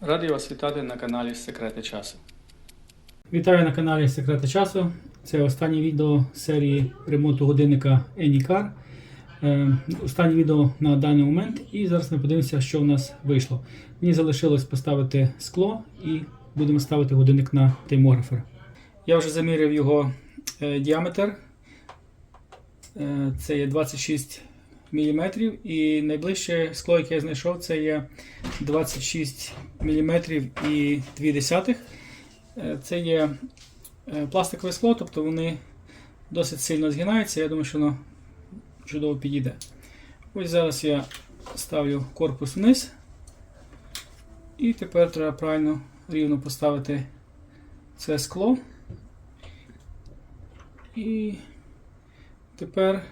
Радий вас вітати на каналі Секрети часу. Вітаю на каналі Секрети часу. Це останнє відео серії ремонту годинника Anycar. Е, останнє відео на даний момент. І зараз ми подивимося, що в нас вийшло. Мені залишилось поставити скло і будемо ставити годинник на таймографер. Я вже заміряв його е, діаметр. Е, це є 26 мм. І найближче скло, яке я знайшов, це є 26 мм і 2 десятих. Е, Це є е, пластикове скло, тобто вони досить сильно згинаються. Я думаю, що воно чудово підійде. Ось зараз я ставлю корпус вниз. І тепер треба правильно рівно поставити це скло. І тепер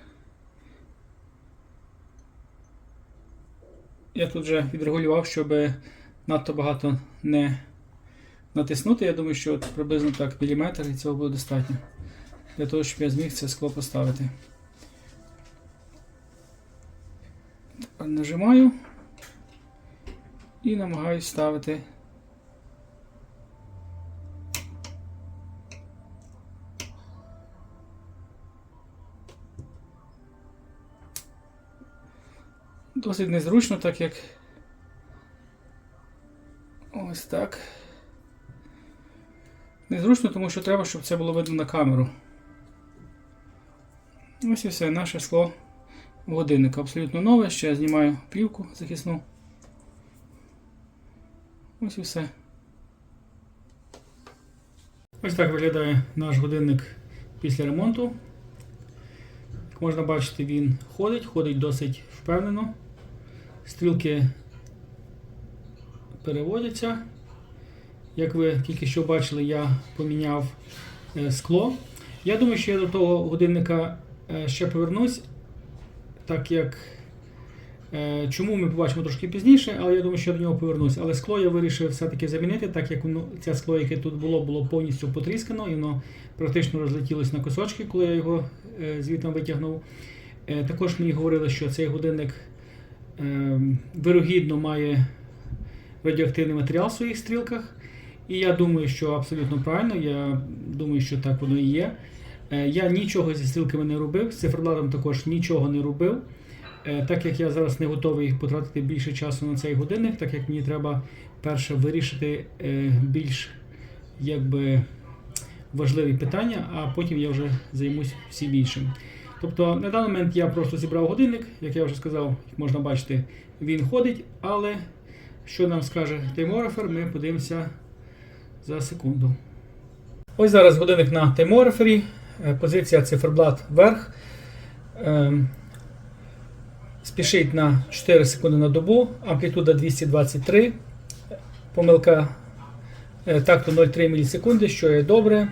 я тут вже відрегулював, щоб надто багато не натиснути. Я думаю, що от приблизно так міліметр і цього буде достатньо. Для того, щоб я зміг це скло поставити. Тепер нажимаю і намагаюсь ставити. Досить незручно, так як ось так. Незручно, тому що треба, щоб це було видно на камеру. Ось і все, наше скло годинника. Абсолютно нове. Ще я знімаю плівку захисну. Ось і все. Ось так виглядає наш годинник після ремонту. Як можна бачити, він ходить, ходить досить впевнено. Стрілки переводяться. Як ви тільки що бачили, я поміняв е, скло. Я думаю, що я до того годинника е, ще повернусь, так як е, чому ми побачимо трошки пізніше, але я думаю, що я до нього повернусь. Але скло я вирішив все-таки замінити, так як воно, це скло, яке тут було, було повністю потріскано, і воно практично розлетілось на кусочки, коли я його звідти витягнув. Також мені говорили, що цей годинник вирогідно має радіоактивний матеріал в своїх стрілках. І я думаю, що абсолютно правильно. Я думаю, що так воно і є. Е, Я нічого зі стрілками не робив, з циферблатом також нічого не робив. Е, Так як я зараз не готовий потратити більше часу на цей годинник, так як мені треба перше вирішити е, більш якби, важливі питання, а потім я вже займусь всім іншим. Тобто на даний момент я просто зібрав годинник, як я вже сказав, як можна бачити, він ходить, але що нам скаже таймографер, ми подивимося за секунду. Ось зараз годинник на таймографері. Е, Позиція циферблат вверх. Ем, Спішить на 4 секунди на добу, амплітуда 223, помилка е, такту 0,3 мілісекунди, що є добре.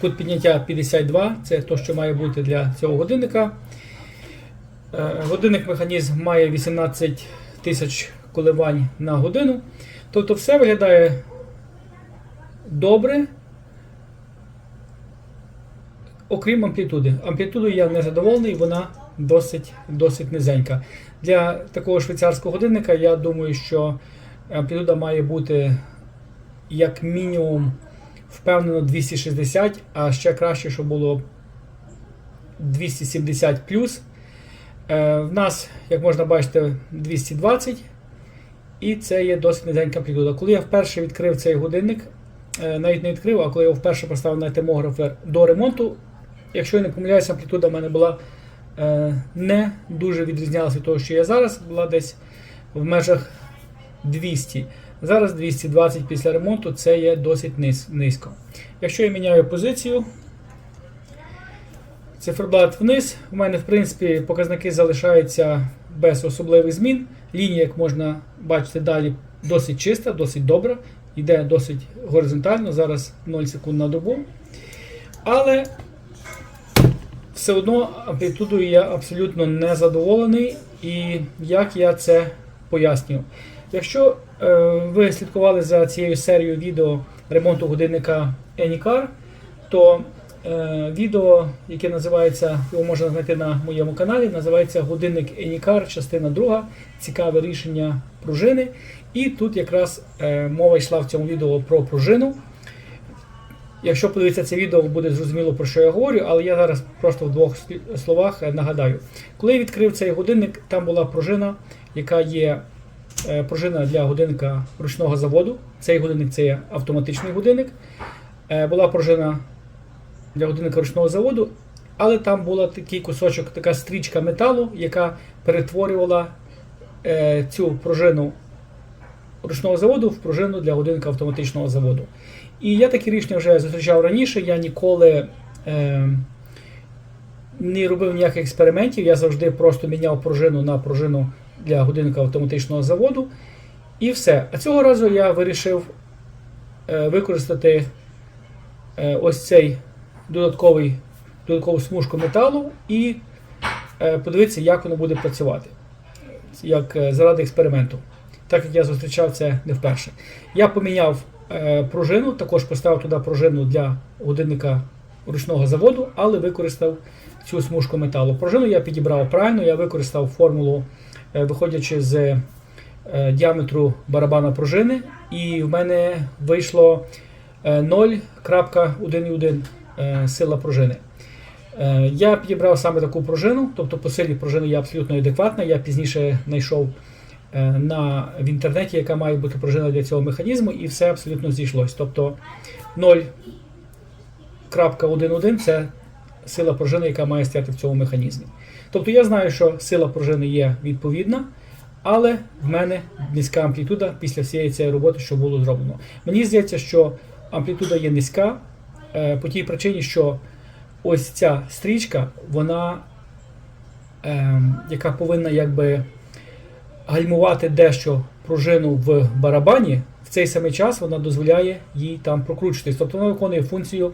Кут підняття 52, це те, що має бути для цього годинника. Е, Годинник механізм має 18 тисяч коливань на годину. Тобто все виглядає добре, окрім амплітуди. Амплітудою я не задоволений, вона досить, досить низенька. Для такого швейцарського годинника я думаю, що амплітуда має бути як мінімум впевнено 260, а ще краще, щоб було 270 плюс. Е, В нас, як можна бачити, 220. І це є досить низенька амплітуда. Коли я вперше відкрив цей годинник, е, навіть не відкрив, а коли я вперше поставив на термографер до ремонту, якщо я не помиляюся, амплітуда в мене була е, не дуже відрізнялася від того, що я зараз, була десь в межах 200. Зараз 220 після ремонту це є досить низ, низько. Якщо я міняю позицію, циферблат вниз, у мене в принципі показники залишаються без особливих змін. Лінія, як можна бачити далі, досить чиста, досить добра, йде досить горизонтально, зараз 0 секунд на добу. Але все одно амплітудою я абсолютно не задоволений, і як я це пояснюю. Якщо ви слідкували за цією серією відео ремонту годинника Anycar, то е, відео, яке називається, його можна знайти на моєму каналі, називається Годинник Енікар, частина 2. Цікаве рішення пружини. І тут якраз е, мова йшла в цьому відео про пружину. Якщо подивитися це відео, буде зрозуміло про що я говорю, але я зараз просто в двох словах е, нагадаю. Коли я відкрив цей годинник, там була пружина, яка є е, пружина для годинника ручного заводу. Цей годинник це є автоматичний годинник. Е, Була пружина для годинника ручного заводу, але там була такий кусочок, така стрічка металу, яка перетворювала е, цю пружину ручного заводу в пружину для годинника автоматичного заводу. І я такі рішення вже зустрічав раніше. Я ніколи е, не робив ніяких експериментів. Я завжди просто міняв пружину на пружину для годинника автоматичного заводу. І все. А цього разу я вирішив е, використати е, ось цей додатковий, додаткову смужку металу і е, подивитися, як воно буде працювати. Як заради експерименту. Так як я зустрічав це не вперше. Я поміняв пружину, також поставив туди пружину для годинника ручного заводу, але використав цю смужку металу. Пружину я підібрав правильно, я використав формулу, е, виходячи з е, діаметру барабана пружини, і в мене вийшло е, 0.1,1 е, сила пружини. Я підібрав саме таку пружину, тобто по силі пружини є абсолютно адекватна. Я пізніше знайшов на, в інтернеті, яка має бути пружина для цього механізму, і все абсолютно зійшлось. Тобто 0.11 це сила пружини, яка має стояти в цьому механізмі. Тобто я знаю, що сила пружини є відповідна, але в мене низька амплітуда після всієї цієї роботи, що було зроблено. Мені здається, що амплітуда є низька е, по тій причині, що ось ця стрічка, вона, е, яка повинна якби гальмувати дещо пружину в барабані, в цей самий час вона дозволяє їй там прокручуватись. Тобто вона виконує функцію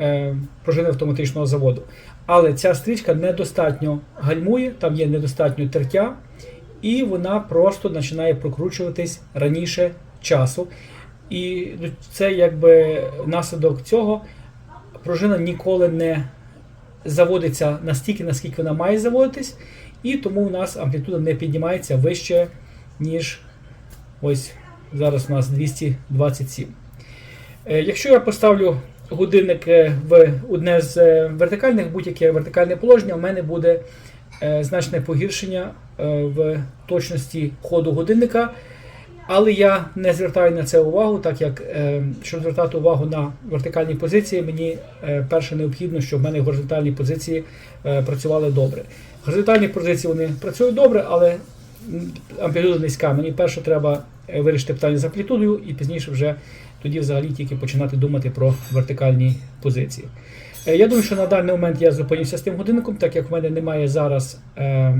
е, пружини автоматичного заводу. Але ця стрічка недостатньо гальмує, там є недостатньо тертя, і вона просто починає прокручуватись раніше часу. І ну, це якби наслідок цього пружина ніколи не заводиться настільки, наскільки вона має заводитись, і тому у нас амплітуда не піднімається вище, ніж ось зараз у нас 227. Е, Якщо я поставлю годинник е, в одне з е, вертикальних, будь-яке вертикальне положення, у мене буде е, значне погіршення в точності ходу годинника. Але я не звертаю на це увагу, так як щоб звертати увагу на вертикальні позиції, мені перше необхідно, щоб в мене горизонтальні позиції працювали добре. Горизонтальні позиції вони працюють добре, але амплітуда низька. Мені перше треба вирішити питання з амплітудою і пізніше вже тоді взагалі тільки починати думати про вертикальні позиції. Е, Я думаю, що на даний момент я зупинюся з тим годинником, так як в мене немає зараз е,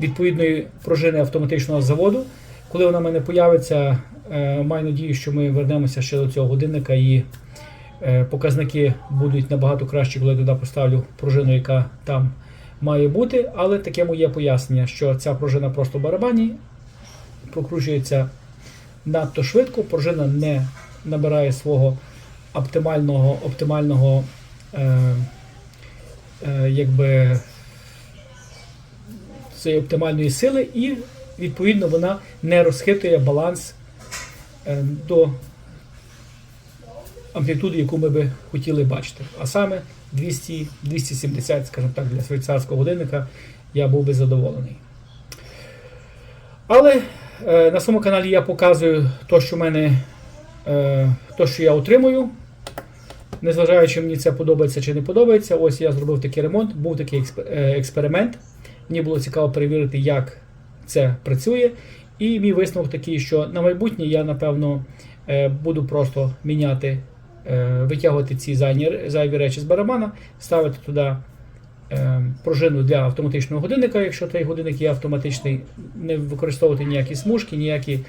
відповідної пружини автоматичного заводу. Коли вона в мене появиться, е, маю надію, що ми вернемося ще до цього годинника і показники будуть набагато кращі, коли я туди поставлю пружину, яка там має бути. Але таке моє пояснення, що ця пружина просто в барабані прокручується надто швидко, пружина не набирає свого оптимального, оптимального е, е, якби, цієї оптимальної сили, і відповідно вона не розхитує баланс е, до амплітуди, яку ми би хотіли бачити. А саме 200, 270, скажімо так, для швейцарського годинника я був би задоволений. Але на своєму каналі я показую те, що в мене, е, то, що я отримую. Незважаючи, мені це подобається чи не подобається, ось я зробив такий ремонт, був такий е, експеримент. Мені було цікаво перевірити, як це працює. І мій висновок такий, що на майбутнє я, напевно, е, буду просто міняти, е, витягувати ці зайві речі з барабана, ставити туди е, пружину для автоматичного годинника, якщо той годинник є автоматичний, не використовувати ніякі смужки, ніякі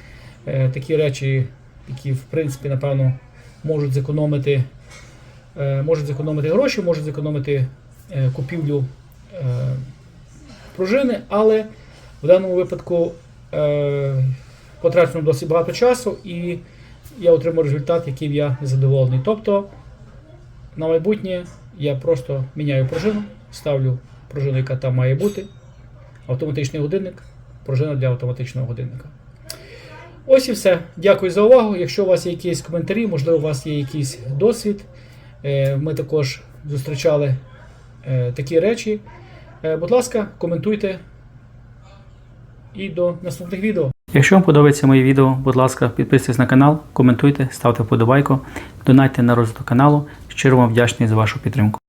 е, такі речі, які, в принципі, напевно, можуть зекономити, е, можуть зекономити гроші, можуть зекономити е, купівлю е, пружини, але в даному випадку е, потрачено досить багато часу і я отримав результат, яким я задоволений. Тобто на майбутнє я просто міняю пружину, ставлю пружину, яка там має бути. Автоматичний годинник, пружина для автоматичного годинника. Ось і все. Дякую за увагу. Якщо у вас є якісь коментарі, можливо, у вас є якийсь досвід. е, Ми також зустрічали е, такі речі. Е, Будь ласка, коментуйте. І до наступних відео. Якщо вам подобається моє відео, будь ласка, підписуйтесь на канал, коментуйте, ставте вподобайку, донайте на розвиток каналу. Щиро вам вдячний за вашу підтримку.